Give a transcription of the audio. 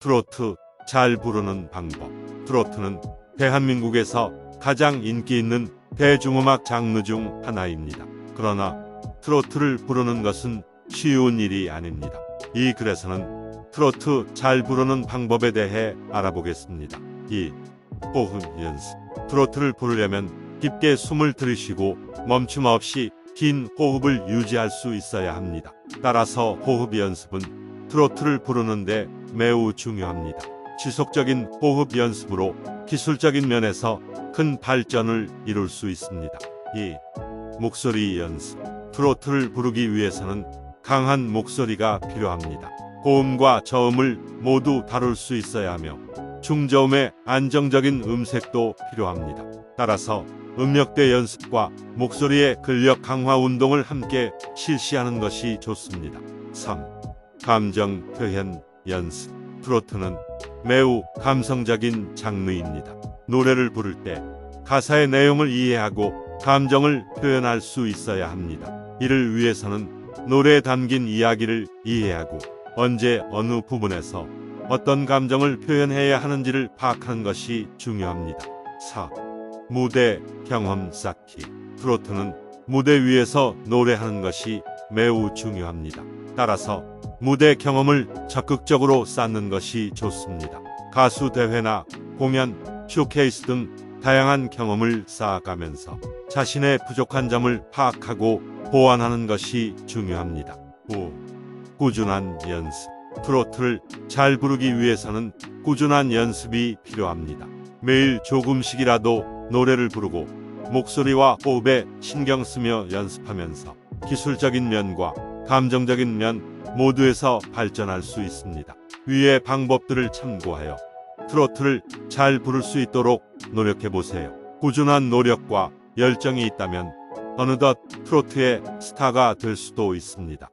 트로트 잘 부르는 방법. 트로트는 대한민국에서 가장 인기 있는 대중음악 장르 중 하나입니다. 그러나 트로트를 부르는 것은 쉬운 일이 아닙니다. 이 글에서는 트로트 잘 부르는 방법에 대해 알아보겠습니다. 2. 호흡 연습. 트로트를 부르려면 깊게 숨을 들이쉬고 멈춤 없이 긴 호흡을 유지할 수 있어야 합니다. 따라서 호흡 연습은 트로트를 부르는데 매우 중요합니다. 지속적인 호흡 연습으로 기술적인 면에서 큰 발전을 이룰 수 있습니다. 2. 목소리 연습. 트로트를 부르기 위해서는 강한 목소리가 필요합니다. 고음과 저음을 모두 다룰 수 있어야 하며 중저음의 안정적인 음색도 필요합니다. 따라서 음역대 연습과 목소리의 근력 강화 운동을 함께 실시하는 것이 좋습니다. 3. 감정 표현 연습. 트로트는 매우 감성적인 장르입니다. 노래를 부를 때 가사의 내용을 이해하고 감정을 표현할 수 있어야 합니다. 이를 위해서는 노래에 담긴 이야기를 이해하고 언제 어느 부분에서 어떤 감정을 표현해야 하는지를 파악하는 것이 중요합니다. 4. 무대 경험 쌓기. 트로트는 무대 위에서 노래하는 것이 매우 중요합니다. 따라서 무대 경험을 적극적으로 쌓는 것이 좋습니다. 가수 대회나 공연, 쇼케이스 등 다양한 경험을 쌓아가면서 자신의 부족한 점을 파악하고 보완하는 것이 중요합니다. 5. 꾸준한 연습. 트로트를 잘 부르기 위해서는 꾸준한 연습이 필요합니다. 매일 조금씩이라도 노래를 부르고 목소리와 호흡에 신경 쓰며 연습하면서 기술적인 면과 감정적인 면 모두에서 발전할 수 있습니다. 위의 방법들을 참고하여 트로트를 잘 부를 수 있도록 노력해 보세요. 꾸준한 노력과 열정이 있다면 어느덧 트로트의 스타가 될 수도 있습니다.